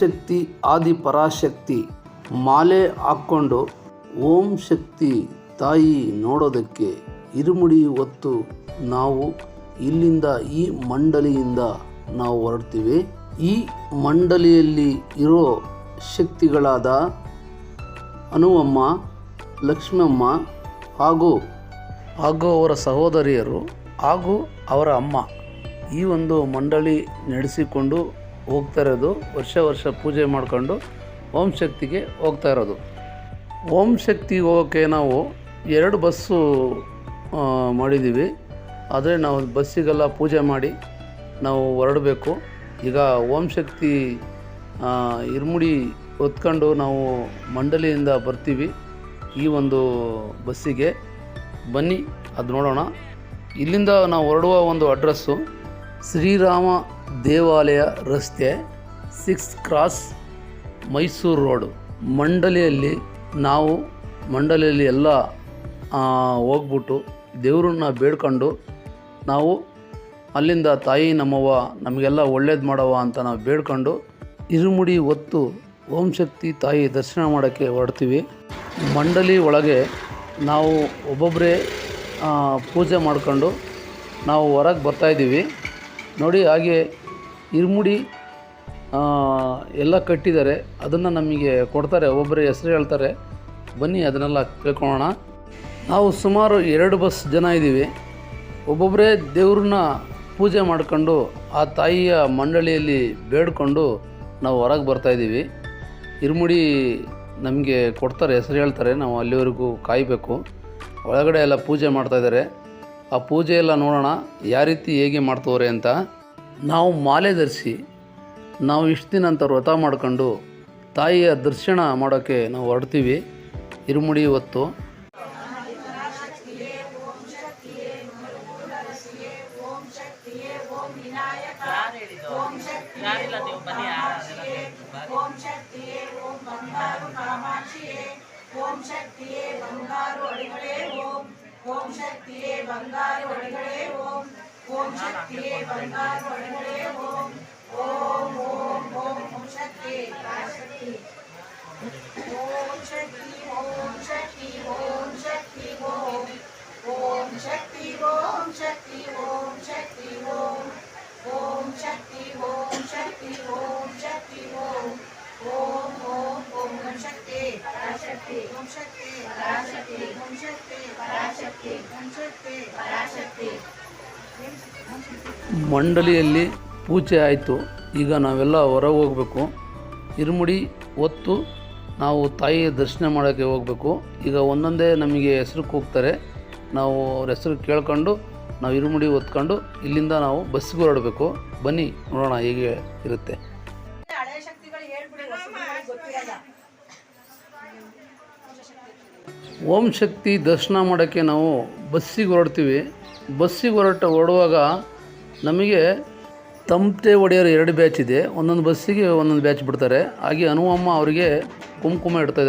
ಶಕ್ತಿ, ಆದಿ ಪರಾಶಕ್ತಿ ಮಾಲೆ ಹಾಕ್ಕೊಂಡು ಓಂ ಶಕ್ತಿ ತಾಯಿ ನೋಡೋದಕ್ಕೆ ಇರುಮುಡಿ ಹೊತ್ತು ನಾವು ಇಲ್ಲಿಂದ ಈ ಮಂಡಳಿಯಿಂದ ನಾವು ಹೊರಡ್ತೀವಿ. ಈ ಮಂಡಲಿಯಲ್ಲಿ ಇರೋ ಶಕ್ತಿಗಳಾದ ಅನುವಮ್ಮ ಲಕ್ಷ್ಮಮ್ಮ ಹಾಗೂ ಹಾಗೂ ಅವರ ಸಹೋದರಿಯರು ಹಾಗೂ ಅವರ ಅಮ್ಮ ಈ ಒಂದು ಮಂಡಳಿ ನಡೆಸಿಕೊಂಡು ಹೋಗ್ತಾ ಇರೋದು, ವರ್ಷ ವರ್ಷ ಪೂಜೆ ಮಾಡಿಕೊಂಡು ಓಂ ಶಕ್ತಿಗೆ ಹೋಗ್ತಾ ಇರೋದು. ಓಂ ಶಕ್ತಿಗೆ ಹೋಗೋಕ್ಕೆ ನಾವು ಎರಡು ಬಸ್ಸು ಮಾಡಿದ್ದೀವಿ. ಆದರೆ ನಾವು ಬಸ್ಸಿಗೆಲ್ಲ ಪೂಜೆ ಮಾಡಿ ನಾವು ಹೊರಡಬೇಕು. ಈಗ ಓಂ ಶಕ್ತಿ ಇರ್ಮುಡಿ ಹೊತ್ಕೊಂಡು ನಾವು ಮಂಡಲಿಯಿಂದ ಬರ್ತೀವಿ ಈ ಒಂದು ಬಸ್ಸಿಗೆ. ಬನ್ನಿ, ಅದು ನೋಡೋಣ. ಇಲ್ಲಿಂದ ನಾವು ಹೊರಡುವ ಒಂದು ಅಡ್ರೆಸ್ಸು ಶ್ರೀರಾಮ ದೇವಾಲಯ ರಸ್ತೆ ಸಿಕ್ಸ್ ಕ್ರಾಸ್ ಮೈಸೂರು ರೋಡು. ಮಂಡಳಿಯಲ್ಲಿ ನಾವು ಮಂಡಳಿಯಲ್ಲಿ ಎಲ್ಲ ಹೋಗ್ಬಿಟ್ಟು ದೇವರನ್ನ ಬೇಡ್ಕೊಂಡು ನಾವು ಅಲ್ಲಿಂದ ತಾಯಿ ನಮ್ಮವ್ವ ನಮಗೆಲ್ಲ ಒಳ್ಳೇದು ಮಾಡವ್ವ ಅಂತ ನಾವು ಬೇಡ್ಕೊಂಡು ಇರುಮುಡಿ ಹೊತ್ತು ಓಂ ಶಕ್ತಿ ತಾಯಿ ದರ್ಶನ ಮಾಡೋಕ್ಕೆ ಹೊರಡ್ತೀವಿ ಮಂಡಳಿ ಒಳಗೆ ನಾವು ಒಬ್ಬೊಬ್ಬರೇ ಪೂಜೆ ಮಾಡ್ಕೊಂಡು ನಾವು ಹೊರಗೆ ಬರ್ತಾಯಿದ್ದೀವಿ ನೋಡಿ ಹಾಗೆ ಇರುಮುಡಿ ಎಲ್ಲ ಕಟ್ಟಿದ್ದಾರೆ. ಅದನ್ನು ನಮಗೆ ಕೊಡ್ತಾರೆ. ಒಬ್ಬರು ಹೆಸರು ಹೇಳ್ತಾರೆ. ಬನ್ನಿ, ಅದನ್ನೆಲ್ಲ ಕೇಳ್ಕೊಳ್ಳೋಣ ನಾವು ಸುಮಾರು ಎರಡು ಬಸ್ ಜನ ಇದ್ದೀವಿ. ಒಬ್ಬೊಬ್ಬರೇ ದೇವ್ರನ್ನ ಪೂಜೆ ಮಾಡ್ಕೊಂಡು, ಆ ತಾಯಿಯ ಮಂಡಳಿಯಲ್ಲಿ ಬೇಡ್ಕೊಂಡು ನಾವು ಹೊರಗೆ ಬರ್ತಾಯಿದ್ದೀವಿ ಇರುಮುಡಿ ನಮಗೆ ಕೊಡ್ತಾರೆ, ಹೆಸರು ಹೇಳ್ತಾರೆ. ನಾವು ಅಲ್ಲಿವರೆಗೂ ಕಾಯಬೇಕು. ಒಳಗಡೆ ಎಲ್ಲ ಪೂಜೆ ಮಾಡ್ತಾಯಿದ್ದಾರೆ ಆ ಪೂಜೆ ಎಲ್ಲ ನೋಡೋಣ. ಯಾವ ರೀತಿ ಹೇಗೆ ಮಾಡ್ತವ್ರೆ ಅಂತ. ನಾವು ಮಾಲೆ ಧರಿಸಿ, ನಾವು ಇಷ್ಟು ದಿನ ಅಂತ ವ್ರತ ಮಾಡ್ಕೊಂಡು ತಾಯಿಯ ದರ್ಶನ ಮಾಡೋಕ್ಕೆ ನಾವು ಹೊರಡ್ತೀವಿ. ಇರುಮುಡಿ ಹೊತ್ತು بنا پڑکتے ಮಂಡಲಿಯಲ್ಲಿ ಪೂಜೆ ಆಯಿತು. ಈಗ ನಾವೆಲ್ಲ ಹೊರಗೆ ಹೋಗಬೇಕು. ಇರುಮುಡಿ ಹೊತ್ತು ನಾವು ತಾಯಿಯ ದರ್ಶನ ಮಾಡೋಕ್ಕೆ ಹೋಗಬೇಕು. ಈಗ ಒಂದೊಂದೇ ನಮಗೆ ಹೆಸರು ಕೂಗ್ತಾರೆ. ನಾವು ಅವ್ರ ಹೆಸರು ಕೇಳ್ಕೊಂಡು ನಾವು ಇರುಮುಡಿ ಹೊತ್ಕೊಂಡು ಇಲ್ಲಿಂದ ನಾವು ಬಸ್ಸಿಗೆ ಹೊರಡಬೇಕು. ಬನ್ನಿ, ನೋಡೋಣ ಹೇಗೆ ಇರುತ್ತೆ. ಓಂ ಶಕ್ತಿ ದರ್ಶನ ಮಾಡೋಕ್ಕೆ ನಾವು ಬಸ್ಸಿಗೆ ಹೊರಡ್ತೀವಿ. ಬಸ್ಸಿಗೆ ಹೊರಟ ಹೊರಡುವಾಗ ನಮಗೆ ತಮಟೆ ಒಡೆಯರು ಎರಡು ಬ್ಯಾಚ್ ಇದೆ. ಒಂದೊಂದು ಬಸ್ಸಿಗೆ ಒಂದೊಂದು ಬ್ಯಾಚ್ ಬಿಡ್ತಾರೆ. ಹಾಗೆ ಹನುಮಮ್ಮ ಅವರಿಗೆ ಕುಂಕುಮ ಇಡ್ತಾ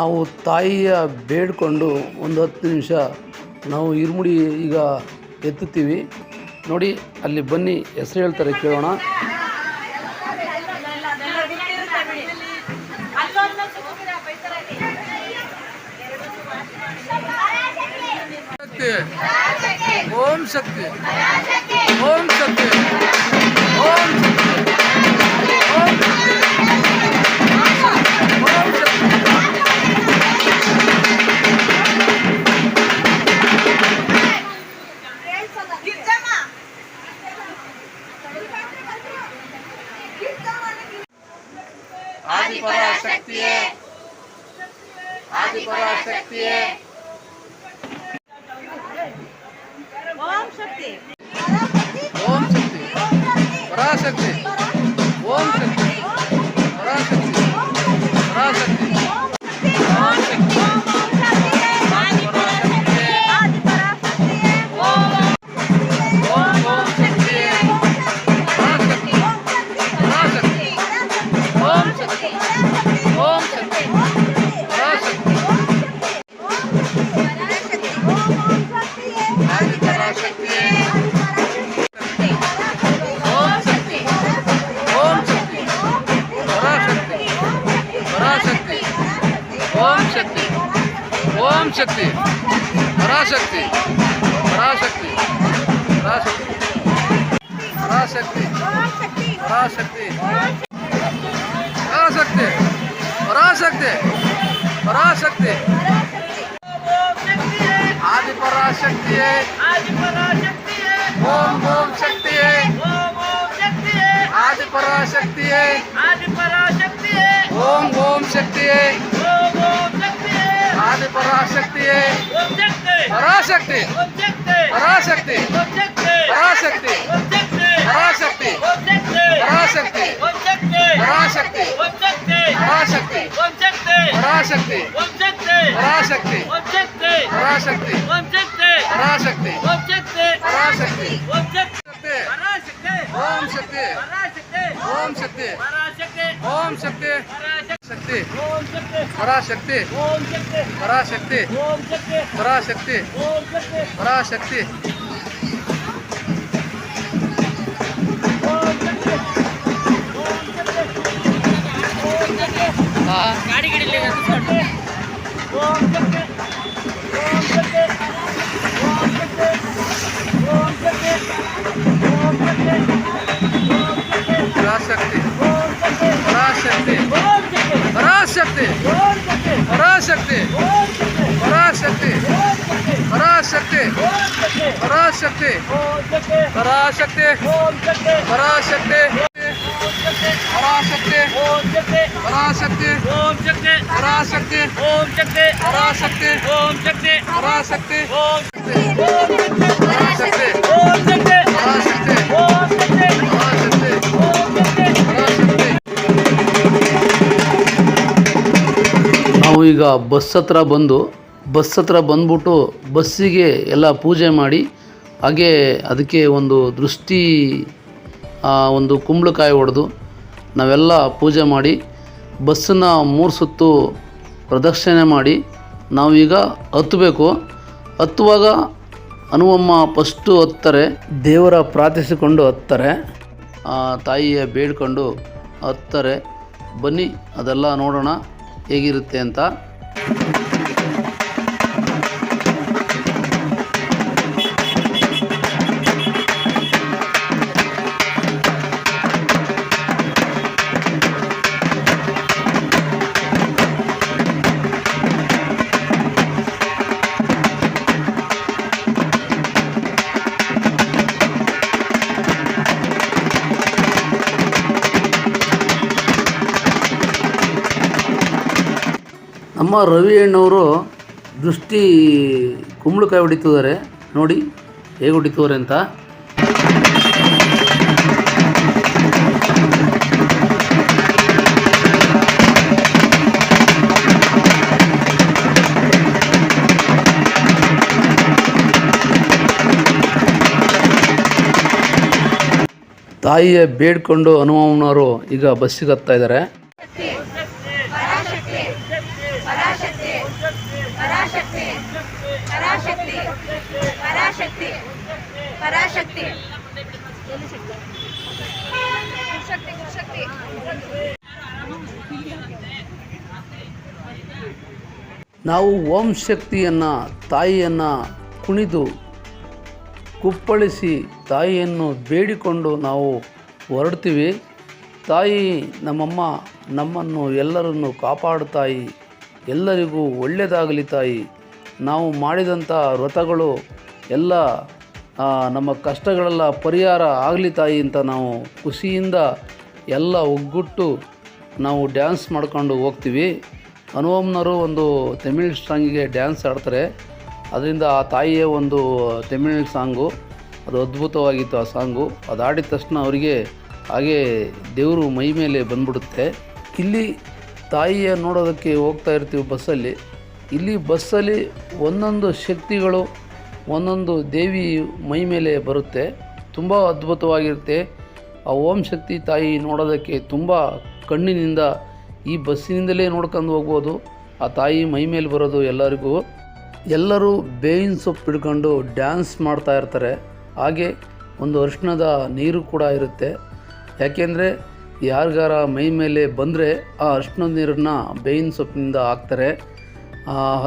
ಹಣೆ ತಾಯಿಯ ಬೇಡ್ಕೊಂಡು ಒಂದು ಹತ್ತು ನಿಮಿಷ ನಾವು ಇರುಮುಡಿ ಈಗ ಎತ್ತುತ್ತೀವಿ. ನೋಡಿ, ಅಲ್ಲಿ ಬನ್ನಿ, ಹೆಸರು ಹೇಳ್ತಾರೆ ಕೇಳೋಣ. ಓಂ ಶಕ್ತಿ ಓಂ ಶಕ್ತಿ ಓಂ ಶಕ್ತಿ ಓಂ ಶಕ್ತಿ. آدیے آدی بڑا شکتی شکتی شکتی آدمی ہے آدھک ہے ಓಂ ಶಕ್ತಿ ಪರಾಶಕ್ತಿ ಪರಾಶಕ್ತಿ ಪರಾಶಕ್ತಿ ಪರಾಶಕ್ತಿ ಪರಾಶಕ್ತಿ ಪರಾಶಕ್ತಿ ಪರಾಶಕ್ತಿ ಪರಾಶಕ್ತಿ ಆದಿಪರಾಶಕ್ತಿಯೇ ಓಂ ಓಂ शक्ति ओम शक्ति पराशक्ति ओम शक्ति पराशक्ति ओम शक्ति पराशक्ति ओम शक्ति पराशक्ति ओम शक्ति ओम शक्ति ओम शक्ति हां गाड़ी गिड़ले ओम शक्ति ओम शक्ति ओम शक्ति ओम शक्ति ओम शक्ति ओम शक्ति पराशक्ति ओम शक्ति पराशक्ति ओम शक्ति ಶಕ್ತಿ ಓಂ ಶಕ್ತಿ ಶಕ್ತಿ ಪರಾಶಕ್ತಿ ಪರಾಶಕ್ತಿ ಪರಾಶಕ್ತಿ ಪರಾಶಕ್ತಿ ಗಾಡಿ ಗಿಡಿಲಿ ನಿಲ್ಲಿಸ್ಕೊಂಡು. ಪರಾಶಕ್ತಿ ಪರಾಶಕ್ತಿ ಪರಾಶಕ್ತಿ ಪರಾಶಕ್ತಿ ಪರಾಶಕ್ತಿ ಪರಾಶಕ್ತಿ ಪರಾಶಕ್ತಿ ಪರಾಶಕ್ತಿ ಪರಾಶಕ್ತಿ ಪರಾಶಕ್ತಿ ಪರಾಶಕ್ತಿ ಪರಾಶಕ್ತಿ ಪರಾಶಕ್ತಿ ಪರಾಶಕ್ತಿ ಪರಾಶಕ್ತಿ ಪರಾಶಕ್ತಿ ಪರಾಶಕ್ತಿ ನಾವು ಈಗ ಬಸ್ ಹತ್ರ ಬಂದು, ಬಸ್ ಹತ್ರ ಬಂದ್ಬಿಟ್ಟು ಬಸ್ಸಿಗೆ ಎಲ್ಲ ಪೂಜೆ ಮಾಡಿ, ಹಾಗೆ ಅದಕ್ಕೆ ಒಂದು ದೃಷ್ಟಿ ಒಂದು ಕುಂಬಳಕಾಯಿ ಹೊಡೆದು ನಾವೆಲ್ಲ ಪೂಜೆ ಮಾಡಿ, ಬಸ್ಸನ್ನು ಮೂರು ಸುತ್ತು ಪ್ರದಕ್ಷಿಣೆ ಮಾಡಿ ನಾವೀಗ ಹತ್ತಬೇಕು. ಹತ್ತುವಾಗ ಹನುಮಮ್ಮ ಫಸ್ಟು ಹತ್ತಾರೆ, ದೇವರ ಪ್ರಾರ್ಥಿಸಿಕೊಂಡು ಹತ್ತಾರೆ. ತಾಯಿಯ ಬೇಡ್ಕೊಂಡು ಹತ್ತಾರೆ. ಬನ್ನಿ, ಅದೆಲ್ಲ ನೋಡೋಣ. ಹೇಗಿರುತ್ತೆ ಅಂತ ರವಿ ಅಣ್ಣವರು ದೃಷ್ಟಿ ಕುಂಬಳಕಾಯಿ ಹೊಡಿತಿದ್ದಾರೆ. ನೋಡಿ, ಹೇಗೆ ಹೊಡಿತಿದ್ದಾರೆ ಅಂತ. ತಾಯಿಯ ಬೇಡ್ಕೊಂಡು ಹನುಮಮ್ಮನವರು ಈಗ ಬಸ್ಸಿಗೆ ಹತ್ತಾ ಇದ್ದಾರೆ. ನಾವು ಓಂ ಶಕ್ತಿಯನ್ನು, ತಾಯಿಯನ್ನು ಕುಣಿದು, ಕುಪ್ಪಳಿಸಿ ತಾಯಿಯನ್ನು ಬೇಡಿಕೊಂಡು ನಾವು ಹೊರಡ್ತೀವಿ. ತಾಯಿ, ನಮ್ಮಮ್ಮ, ನಮ್ಮನ್ನು ಎಲ್ಲರನ್ನು ಕಾಪಾಡು ತಾಯಿ, ಎಲ್ಲರಿಗೂ ಒಳ್ಳೆಯದಾಗಲಿ ತಾಯಿ. ನಾವು ಮಾಡಿದಂಥ ವ್ರತಗಳು ಎಲ್ಲ ನಮ್ಮ ಕಷ್ಟಗಳೆಲ್ಲ ಪರಿಹಾರ ಆಗಲಿ ತಾಯಿ ಅಂತ ನಾವು ಖುಷಿಯಿಂದ ಎಲ್ಲ ಒಗ್ಗುಟ್ಟು ನಾವು ಡ್ಯಾನ್ಸ್ ಮಾಡ್ಕೊಂಡು ಹೋಗ್ತೀವಿ. ಅನುವಂನವರು ಒಂದು ತಮಿಳ್ ಸಾಂಗಿಗೆ ಡ್ಯಾನ್ಸ್ ಆಡ್ತಾರೆ. ಅದರಿಂದ ಆ ತಾಯಿಯ ಒಂದು ತಮಿಳ್ ಸಾಂಗು. ಅದು ಅದ್ಭುತವಾಗಿತ್ತು ಆ ಸಾಂಗು. ಅದು ಆಡಿದ ತಕ್ಷಣ ಅವರಿಗೆ ಹಾಗೆ ದೇವರು ಮೈ ಮೇಲೆ ಬಂದ್ಬಿಡುತ್ತೆ. ಇಲ್ಲಿ ತಾಯಿಯ ನೋಡೋದಕ್ಕೆ ಹೋಗ್ತಾ ಇರ್ತೀವಿ ಬಸ್ಸಲ್ಲಿ. ಇಲ್ಲಿ ಬಸ್ಸಲ್ಲಿ ಒಂದೊಂದು ಶಕ್ತಿಗಳು, ಒಂದೊಂದು ದೇವಿ ಮೈ ಮೇಲೆ ಬರುತ್ತೆ. ತುಂಬ ಅದ್ಭುತವಾಗಿರುತ್ತೆ. ಆ ಓಂ ಶಕ್ತಿ ತಾಯಿ ನೋಡೋದಕ್ಕೆ ತುಂಬ ಕಣ್ಣಿನಿಂದ ಈ ಬಸ್ಸಿನಿಂದಲೇ ನೋಡ್ಕೊಂಡು ಹೋಗ್ಬೋದು. ಆ ತಾಯಿ ಮೈ ಮೇಲೆ ಬರೋದು ಎಲ್ಲರಿಗೂ. ಎಲ್ಲರೂ ಬೇವಿನ ಸೊಪ್ಪು ಹಿಡ್ಕೊಂಡು ಡ್ಯಾನ್ಸ್ ಮಾಡ್ತಾ ಇರ್ತಾರೆ. ಹಾಗೆ ಒಂದು ಅರಿಶಿಣದ ನೀರು ಕೂಡ ಇರುತ್ತೆ. ಯಾಕೆಂದರೆ ಯಾರಿಗಾರ ಮೈ ಮೇಲೆ ಬಂದರೆ ಆ ಅರಿಶಿಣದ ನೀರನ್ನು ಬೇವಿನ ಸೊಪ್ಪಿನಿಂದ ಹಾಕ್ತಾರೆ.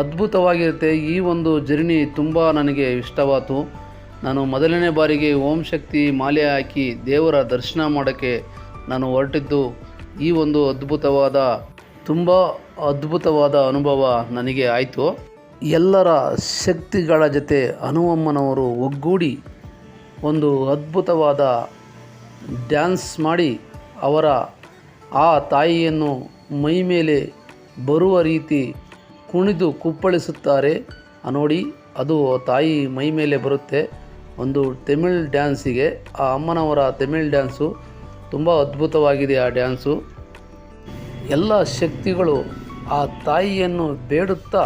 ಅದ್ಭುತವಾಗಿರುತ್ತೆ. ಈ ಒಂದು ಜರ್ನಿ ತುಂಬ ನನಗೆ ಇಷ್ಟವಾಯಿತು ನಾನು ಮೊದಲನೇ ಬಾರಿಗೆ ಓಂ ಶಕ್ತಿ ಮಾಲೆ ಹಾಕಿ ದೇವರ ದರ್ಶನ ಮಾಡೋಕ್ಕೆ ನಾನು ಹೊರಟಿದ್ದು. ಈ ಒಂದು ಅದ್ಭುತವಾದ, ತುಂಬ ಅದ್ಭುತವಾದ ಅನುಭವ ನನಗೆ ಆಯಿತು. ಎಲ್ಲರ ಶಕ್ತಿಗಳ ಜೊತೆ ಹನುಮಮ್ಮನವರು ಒಗ್ಗೂಡಿ ಒಂದು ಅದ್ಭುತವಾದ ಡ್ಯಾನ್ಸ್ ಮಾಡಿ ಅವರ ಆ ತಾಯಿಯನ್ನು ಮೈ ಮೇಲೆ ಬರುವ ರೀತಿ ಕುಣಿದು ಕುಪ್ಪಳಿಸುತ್ತಾರೆ. ನೋಡಿ, ಅದು ತಾಯಿ ಮೈ ಮೇಲೆ ಬರುತ್ತೆ. ಒಂದು ತಮಿಳ್ ಡ್ಯಾನ್ಸಿಗೆ, ಆ ಅಮ್ಮನವರ ತಮಿಳ್ ಡ್ಯಾನ್ಸು ತುಂಬ ಅದ್ಭುತವಾಗಿದೆ ಆ ಡ್ಯಾನ್ಸು. ಎಲ್ಲ ಶಕ್ತಿಗಳು ಆ ತಾಯಿಯನ್ನು ಬೇಡುತ್ತಾ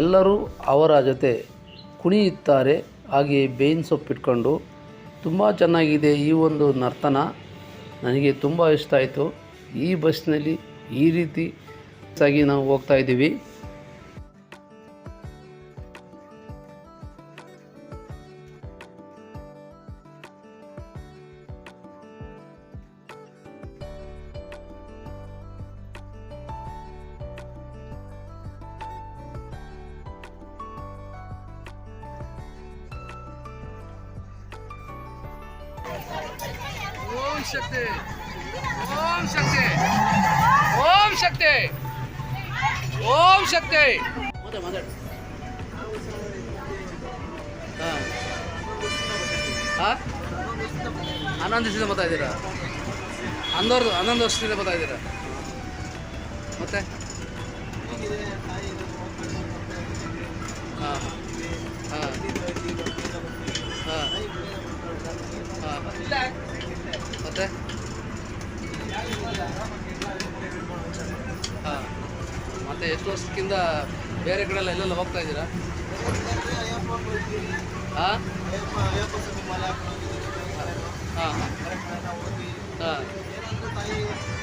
ಎಲ್ಲರೂ ಅವರ ಜೊತೆ ಕುಣಿಯುತ್ತಾರೆ. ಹಾಗೆ ಬೇಯಿನ ಸೊಪ್ಪಿಟ್ಕೊಂಡು ತುಂಬ ಚೆನ್ನಾಗಿದೆ ಈ ಒಂದು ನರ್ತನ. ನನಗೆ ತುಂಬ ಇಷ್ಟ ಆಯಿತು. ಈ ಬಸ್ನಲ್ಲಿ ಈ ರೀತಿ ಸಾಗಿ ನಾವು ಹೋಗ್ತಾ ಇದ್ದೀವಿ. ಓಂ ಶಕ್ತಿ. ಓಂ ಶಕ್ತಿ. ಓಂ ಶಕ್ತಿ. ಹಾಂ? ಹನ್ನೊಂದು ದಿವಸದಿಂದ ಬರ್ತಾ ಇದ್ದೀರಾ? ಹನ್ನೊಂದು ಹನ್ನೊಂದು ವರ್ಷದಿಂದ ಬರ್ತಾ ಇದ್ದೀರಾ? ಮತ್ತೆ? ಹಾಂ ಹಾಂ ಹಾಂ ಹಾಂ ಮತ್ತೆ? ಹಾಂ. ಮತ್ತೆ ಎಷ್ಟು ವರ್ಷಕ್ಕಿಂತ ಬೇರೆ ಕಡೆ ಎಲ್ಲ ಎಲ್ಲೆಲ್ಲ ಹೋಗ್ತಾ ಇದ್ದೀರಾ? ಹಾಂ? ಹಾಂ ಹಾಂ.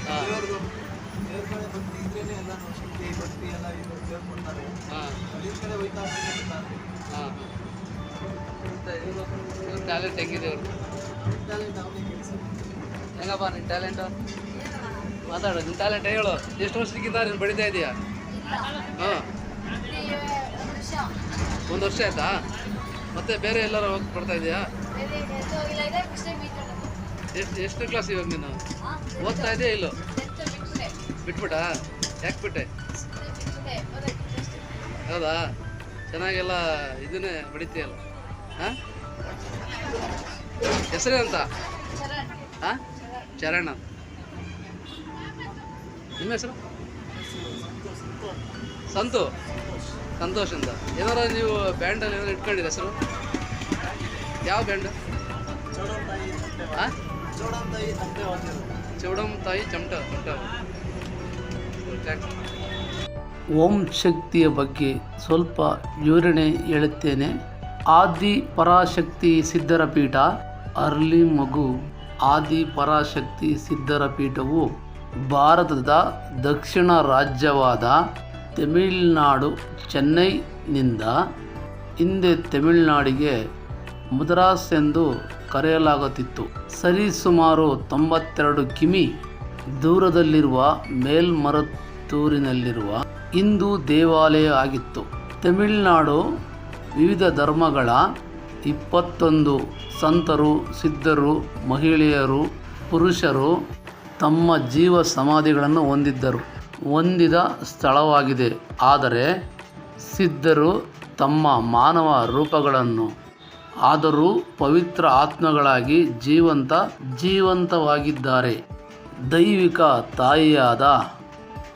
ಹಾಂ. ಟ್ಯಾಲೆಂಟ್ ಹೆಂಗಿದೆ ಅವ್ರು ಹೆಂಗಪ್ಪ ನಿನ್ನ ಟ್ಯಾಲೆಂಟು ಮಾತಾಡು ನಿನ್ನ ಟ್ಯಾಲೆಂಟ್ ಹೇಳು. ಎಷ್ಟು ವರ್ಷಕ್ಕಿಂತ ನೀನು ಬೆಳೀತಾ ಇದೆಯಾ? ಹಾಂ. ಒಂದು ವರ್ಷ ಆಯ್ತಾ? ಮತ್ತೆ ಬೇರೆ ಎಲ್ಲರೂ ಹೋಗಿ ಬರ್ತಾ ಇದೆಯಾ? ಎಷ್ಟು ಎಷ್ಟು ಕ್ಲಾಸ್ ಇವಾಗ ನೀನು? ಓದ್ತಾ ಇದೆಯಾ ಇಲ್ಲೋ? ಬಿಟ್ಬಿಟ್ಟಾ ಯಾಕೆ ಬಿಟ್ಟೆ? ಹೌದಾ? ಚೆನ್ನಾಗೆಲ್ಲ ಇದನ್ನೇ ಬಡಿತೀಯಲ್ಲ ಹಾಂ? ಹೆಸರೇ ಅಂತ ಹಾಂ? ಚರಣ ನಿಮ್ಮ ಹೆಸರು? ಸಂತು. ಸಂತೋಷ್ ಅಂತ. ಏನಾರ ನೀವು ಬ್ಯಾಂಡಲ್ಲಿ ಏನಾರು ಇಟ್ಕೊಂಡಿರ ಹೆಸರು? ಯಾವ ಬ್ಯಾಂಡ್ ಚೌಡಮ್ ತಾಯಿ ಚಮಟ. ಚಮಟ. ಓಂ ಶಕ್ತಿಯ ಬಗ್ಗೆ ಸ್ವಲ್ಪ ವಿವರಣೆ ಹೇಳುತ್ತೇನೆ. ಆದಿ ಪರಾಶಕ್ತಿ ಸಿದ್ಧರ ಪೀಠ ಅರ್ಲಿ ಮಗು, ಆದಿ ಪರಾಶಕ್ತಿ ಸಿದ್ಧರ ಪೀಠವು ಭಾರತದ ದಕ್ಷಿಣ ರಾಜ್ಯವಾದ ತಮಿಳುನಾಡು ಚೆನ್ನೈನಿಂದ ಹಿಂದೆ ತಮಿಳುನಾಡಿಗೆ ಮದ್ರಾಸ್ ಎಂದು ಕರೆಯಲಾಗುತ್ತಿತ್ತು. ಸರಿಸುಮಾರು ತೊಂಬತ್ತೆರಡು ಕಿಮಿ ದೂರದಲ್ಲಿರುವ ಮೇಲ್ಮರತ್ತೂರಿನಲ್ಲಿರುವ ಹಿಂದೂ ದೇವಾಲಯ ಆಗಿತ್ತು. ತಮಿಳುನಾಡು ವಿವಿಧ ಧರ್ಮಗಳ ಇಪ್ಪತ್ತೊಂದು ಸಂತರು, ಸಿದ್ಧರು, ಮಹಿಳೆಯರು, ಪುರುಷರು ತಮ್ಮ ಜೀವ ಸಮಾಧಿಗಳನ್ನು ಹೊಂದಿದ್ದರು. ಹೊಂದಿದ ಸ್ಥಳವಾಗಿದೆ. ಆದರೆ ಸಿದ್ಧರು ತಮ್ಮ ಮಾನವ ರೂಪಗಳನ್ನು, ಆದರೂ ಪವಿತ್ರ ಆತ್ಮಗಳಾಗಿ ಜೀವಂತ, ಜೀವಂತವಾಗಿದ್ದಾರೆ. ದೈವಿಕ ತಾಯಿಯಾದ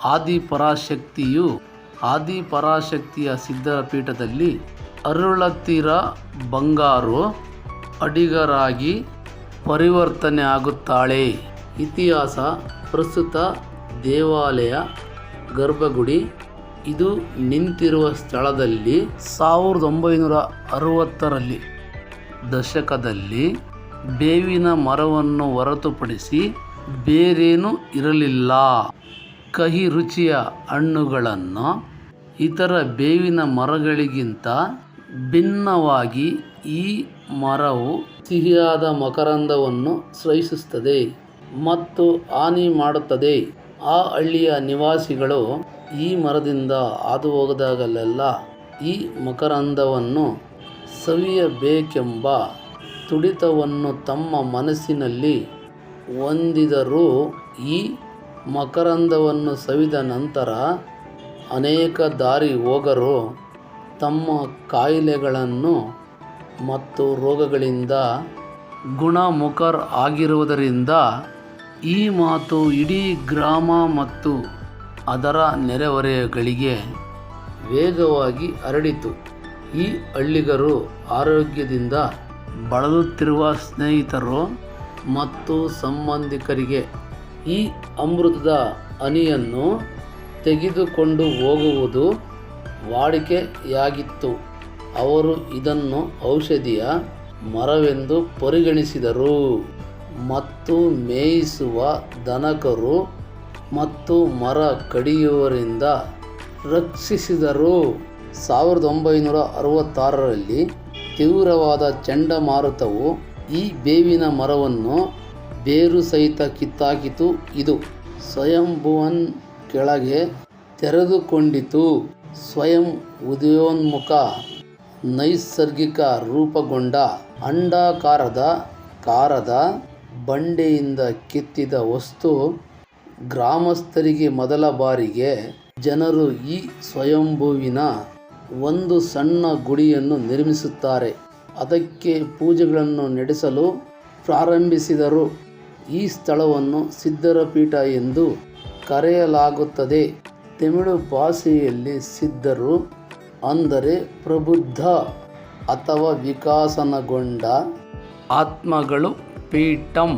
ಆದಿಪರಾಶಕ್ತಿಯು ಆದಿಪರಾಶಕ್ತಿಯ ಸಿದ್ಧರ ಪೀಠದಲ್ಲಿ ಅರುಳತ್ತಿರ ಬಂಗಾರು ಅಡಿಗರಾಗಿ ಪರಿವರ್ತನೆ ಆಗುತ್ತಾಳೆ. ಇತಿಹಾಸ, ಪ್ರಸ್ತುತ ದೇವಾಲಯ, ಗರ್ಭಗುಡಿ, ಇದು ನಿಂತಿರುವ ಸ್ಥಳದಲ್ಲಿ ಸಾವಿರದ ಒಂಬೈನೂರ ಅರವತ್ತರಲ್ಲಿ ದಶಕದಲ್ಲಿ ಬೇವಿನ ಮರವನ್ನು ಹೊರತುಪಡಿಸಿ ಬೇರೇನೂ ಇರಲಿಲ್ಲ. ಕಹಿ ರುಚಿಯ ಹಣ್ಣುಗಳನ್ನು ಇತರ ಬೇವಿನ ಮರಗಳಿಗಿಂತ ಭಿನ್ನವಾಗಿ ಈ ಮರವು ಸಿಹಿಯಾದ ಮಕರಂದವನ್ನು ಸ್ರವಿಸುತ್ತದೆ ಮತ್ತು ಹಾನಿ ಮಾಡುತ್ತದೆ. ಆ ಹಳ್ಳಿಯ ನಿವಾಸಿಗಳು ಈ ಮರದಿಂದ ಹಾದು ಹೋಗದಾಗಲೆಲ್ಲ ಈ ಮಕರಂದವನ್ನು ಸವಿಯಬೇಕೆಂಬ ತುಡಿತವನ್ನು ತಮ್ಮ ಮನಸ್ಸಿನಲ್ಲಿ ಹೊಂದಿದರೂ ಈ ಮಕರಂದವನ್ನು ಸವಿದ ನಂತರ ಅನೇಕ ದಾರಿ ಹೋಗರು. ತಮ್ಮ ಕಾಯಿಲೆಗಳನ್ನು ಮತ್ತು ರೋಗಗಳಿಂದ ಗುಣಮುಖರ್ ಆಗಿರುವುದರಿಂದ ಈ ಮಾತು ಇಡೀ ಗ್ರಾಮ ಮತ್ತು ಅದರ ನೆರೆಹೊರೆಗಳಿಗೆ ವೇಗವಾಗಿ ಹರಡಿತು. ಈ ಹಳ್ಳಿಗರು ಆರೋಗ್ಯದಿಂದ ಬಳಲುತ್ತಿರುವ ಸ್ನೇಹಿತರು ಮತ್ತು ಸಂಬಂಧಿಕರಿಗೆ ಈ ಅಮೃತದ ಹನಿಯನ್ನು ತೆಗೆದುಕೊಂಡು ಹೋಗುವುದು ವಾಡಿಕೆಯಾಗಿತ್ತು. ಅವರು ಇದನ್ನು ಔಷಧಿಯ ಮರವೆಂದು ಪರಿಗಣಿಸಿದರು. ಮತ್ತು ಮೇಯಿಸುವ ದನಕರು ಮತ್ತು ಮರ ಕಡಿಯುವರಿಂದ ರಕ್ಷಿಸಿದರು. ಸಾವಿರದ ಒಂಬೈನೂರ ಅರವತ್ತಾರರಲ್ಲಿ ತೀವ್ರವಾದ ಚಂಡಮಾರುತವು ಈ ಬೇವಿನ ಮರವನ್ನು ಬೇರು ಸಹಿತ ಕಿತ್ತಾಕಿತು. ಇದು ಸ್ವಯಂಭುವನ್ ಕೆಳಗೆ ತೆರೆದುಕೊಂಡಿತು. ಸ್ವಯಂ ಉದಯೋನ್ಮುಖ, ನೈಸರ್ಗಿಕ ರೂಪಗೊಂಡ ಅಂಡಾಕಾರದ ಕಾರದ ಬಂಡೆಯಿಂದ ಕೆತ್ತಿದ ವಸ್ತು ಗ್ರಾಮಸ್ಥರಿಗೆ ಮೊದಲ ಬಾರಿಗೆ ಜನರು ಈ ಸ್ವಯಂಭುವಿನ ಒಂದು ಸಣ್ಣ ಗುಡಿಯನ್ನು ನಿರ್ಮಿಸುತ್ತಾರೆ. ಅದಕ್ಕೆ ಪೂಜೆಗಳನ್ನು ನಡೆಸಲು ಪ್ರಾರಂಭಿಸಿದರು. ಈ ಸ್ಥಳವನ್ನು ಸಿದ್ಧರ ಪೀಠ ಎಂದು ಕರೆಯಲಾಗುತ್ತದೆ. ತಮಿಳು ಭಾಷೆಯಲ್ಲಿ ಸಿದ್ಧರು ಅಂದರೆ ಪ್ರಬುದ್ಧ ಅಥವಾ ವಿಕಾಸನಗೊಂಡ ಆತ್ಮಗಳು ಪೀಠಂ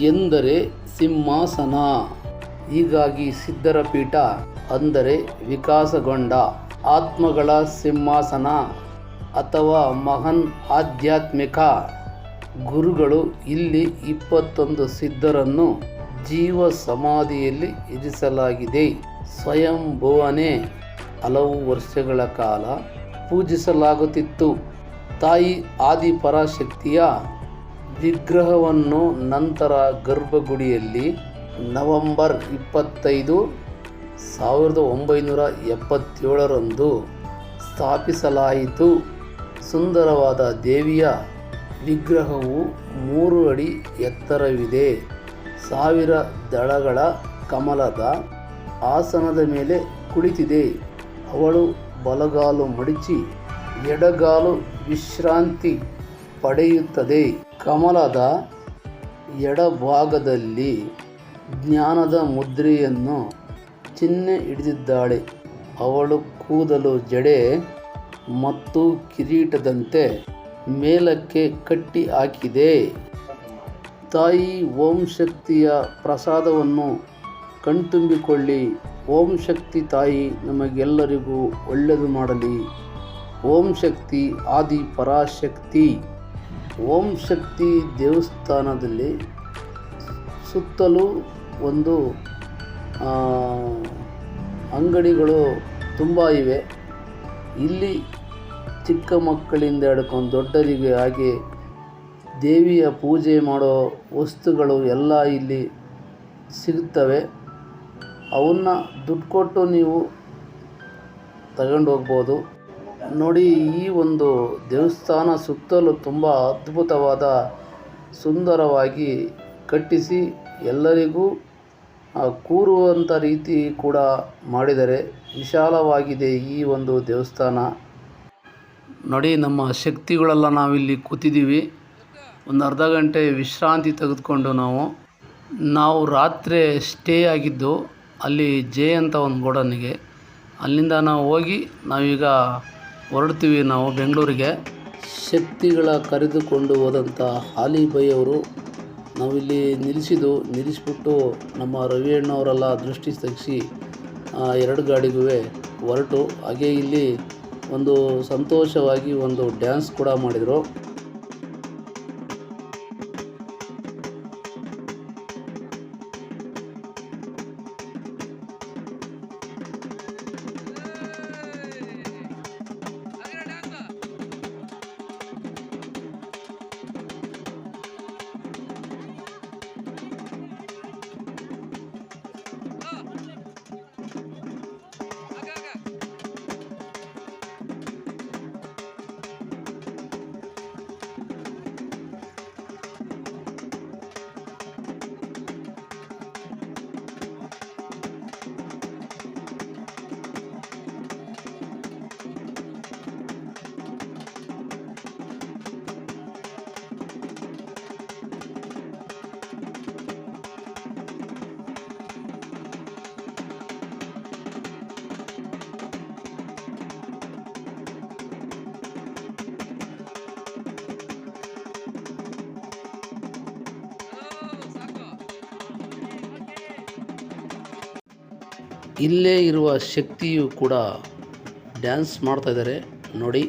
ಎಂದರೆ ಸಿಂಹಾಸನ. ಹೀಗಾಗಿ ಸಿದ್ಧರ ಪೀಠ ಅಂದರೆ ವಿಕಾಸಗೊಂಡ ಆತ್ಮಗಳ ಸಿಂಹಾಸನ ಅಥವಾ ಮಹಾನ್ ಆಧ್ಯಾತ್ಮಿಕ ಗುರುಗಳು ಇಲ್ಲಿ ಇಪ್ಪತ್ತೊಂದು ಸಿದ್ಧರನ್ನು ಜೀವ ಸಮಾಧಿಯಲ್ಲಿ ಇರಿಸಲಾಗಿದೆ. ಸ್ವಯಂಭುವನೆ ಹಲವು ವರ್ಷಗಳ ಕಾಲ ಪೂಜಿಸಲಾಗುತ್ತಿತ್ತು. ತಾಯಿ ಆದಿಪರಾಶಕ್ತಿಯ ವಿಗ್ರಹವನ್ನು ನಂತರ ಗರ್ಭಗುಡಿಯಲ್ಲಿ ನವೆಂಬರ್ ಇಪ್ಪತ್ತೈದು ಸಾವಿರದ ಒಂಬೈನೂರ ಎಪ್ಪತ್ತೇಳರಂದು ಸ್ಥಾಪಿಸಲಾಯಿತು. ಸುಂದರವಾದ ದೇವಿಯ ವಿಗ್ರಹವು ಮೂರು ಅಡಿ ಎತ್ತರವಿದೆ. ಸಾವಿರ ದಳಗಳ ಕಮಲದ ಆಸನದ ಮೇಲೆ ಕುಳಿತಿದೆ. ಅವಳು ಬಲಗಾಲು ಮಡಿಚಿ ಎಡಗಾಲು ವಿಶ್ರಾಂತಿ ಪಡೆಯುತ್ತದೆ. ಕಮಲದ ಎಡಭಾಗದಲ್ಲಿ ಜ್ಞಾನದ ಮುದ್ರೆಯನ್ನು ಚಿಹ್ನೆ ಹಿಡಿದಿದ್ದಾಳೆ. ಅವಳು ಕೂದಲು ಜಡೆ ಮತ್ತು ಕಿರೀಟದಂತೆ ಮೇಲಕ್ಕೆ ಕಟ್ಟಿ ಹಾಕಿದೆ. ತಾಯಿ ಓಂ ಶಕ್ತಿಯ ಪ್ರಸಾದವನ್ನು ಕಣ್ತುಂಬಿಕೊಳ್ಳಿ. ಓಂ ಶಕ್ತಿ ತಾಯಿ, ನಮಗೆಲ್ಲರಿಗೂ ಒಳ್ಳೆಯದು ಮಾಡಲಿ. ಓಂ ಶಕ್ತಿ ಆದಿ ಪರಾಶಕ್ತಿ. ಓಂ ಶಕ್ತಿ ದೇವಸ್ಥಾನದಲ್ಲಿ ಸುತ್ತಲೂ ಒಂದು ಅಂಗಡಿಗಳು ತುಂಬ ಇವೆ. ಇಲ್ಲಿ ಚಿಕ್ಕ ಮಕ್ಕಳಿಂದ ಹಿಡ್ಕೊಂಡು ದೊಡ್ಡರಿಗೆ ಹಾಗೆ ದೇವಿಯ ಪೂಜೆ ಮಾಡೋ ವಸ್ತುಗಳು ಎಲ್ಲ ಇಲ್ಲಿ ಸಿಗುತ್ತವೆ. ಅವನ್ನು ದುಡ್ಡು ಕೊಟ್ಟು ನೀವು ತಗೊಂಡು ಹೋಗ್ಬೋದು. ನೋಡಿ, ಈ ಒಂದು ದೇವಸ್ಥಾನ ಸುತ್ತಲೂ ತುಂಬ ಅದ್ಭುತವಾದ ಸುಂದರವಾಗಿ ಕಟ್ಟಿಸಿ ಎಲ್ಲರಿಗೂ ಕೂರುವಂಥ ರೀತಿ ಕೂಡ ಮಾಡಿದ್ದಾರೆ ವಿಶಾಲವಾಗಿದೆ ಈ ಒಂದು ದೇವಸ್ಥಾನ. ನೋಡಿ, ನಮ್ಮ ಶಕ್ತಿಗಳೆಲ್ಲ ನಾವಿಲ್ಲಿ ಕೂತಿದ್ದೀವಿ. ಒಂದು ಅರ್ಧ ಗಂಟೆ ವಿಶ್ರಾಂತಿ ತೆಗೆದುಕೊಂಡು ನಾವು ನಾವು ರಾತ್ರಿ ಸ್ಟೇ ಆಗಿದ್ದು ಅಲ್ಲಿ ಜೆ ಅಂತ ಒಂದು ಗೋಡನ್ನಿಗೆ ಅಲ್ಲಿಂದ ನಾವು ಹೋಗಿ ನಾವೀಗ ಹೊರಡ್ತೀವಿ ನಾವು ಬೆಂಗಳೂರಿಗೆ. ಶಕ್ತಿಗಳ ಕರೆದುಕೊಂಡು ಹೋದಂಥ ಹಾಲಿ ಬೈ ಅವರು ನಾವಿಲ್ಲಿ ನಿಲ್ಲಿಸಿದ್ದು, ನಿಲ್ಲಿಸ್ಬಿಟ್ಟು ನಮ್ಮ ರವಿ ಅಣ್ಣವರೆಲ್ಲ ದೃಷ್ಟಿ ತೆಗೆಸಿ ಎರಡು ಗಾಡಿಗೂ ಹೊರಟು. ಹಾಗೆ ಇಲ್ಲಿ ಒಂದು ಸಂತೋಷವಾಗಿ ಒಂದು ಡ್ಯಾನ್ಸ್ ಕೂಡ ಮಾಡಿದರು. ಇಲ್ಲೇ ಇರುವ ಶಕ್ತಿಯು ಕೂಡ ಡ್ಯಾನ್ಸ್ ಮಾಡ್ತಾ ಇದ್ದಾರೆ. ನೋಡಿ.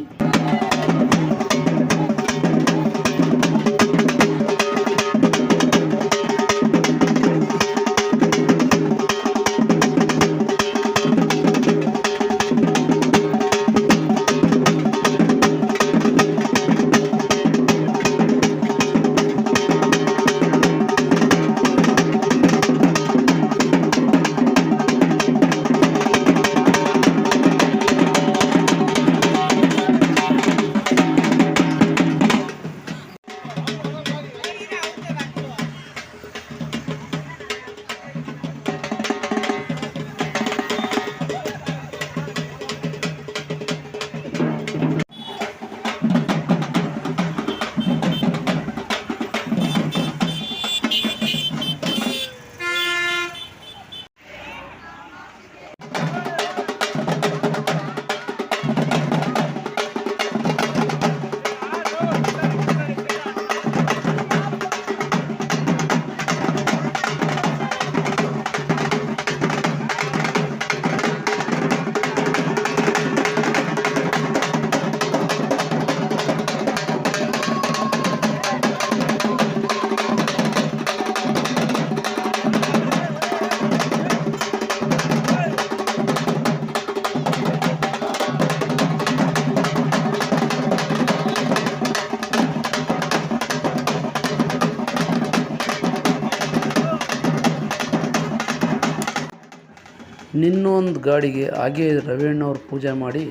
ನಿನ್ನೊಂದು ಗಾಡಿಗೆ ಹಾಗೆ ರವಿಯಣ್ಣವ್ರು ಪೂಜೆ ಮಾಡಿ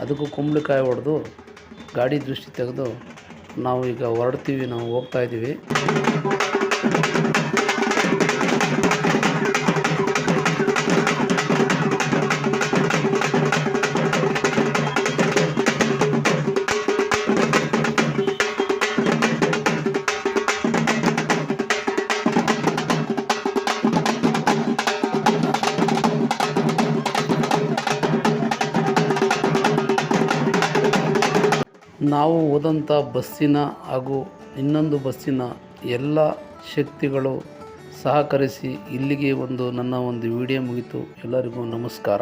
ಅದಕ್ಕೂ ಕುಂಬಳಕಾಯಿ ಹೊಡೆದು ಗಾಡಿ ದೃಷ್ಟಿ ತೆಗೆದು ನಾವು ಈಗ ಹೊರಡ್ತೀವಿ, ನಾವು ಹೋಗ್ತಾ ಹೋದಂಥ ಬಸ್ಸಿನ ಹಾಗೂ ಇನ್ನೊಂದು ಬಸ್ಸಿನ ಎಲ್ಲ ಶಕ್ತಿಗಳು ಸಹಕರಿಸಿ ಇಲ್ಲಿಗೆ ಒಂದು ನನ್ನ ಒಂದು ವಿಡಿಯೋ ಮುಗಿತು. ಎಲ್ಲರಿಗೂ ನಮಸ್ಕಾರ.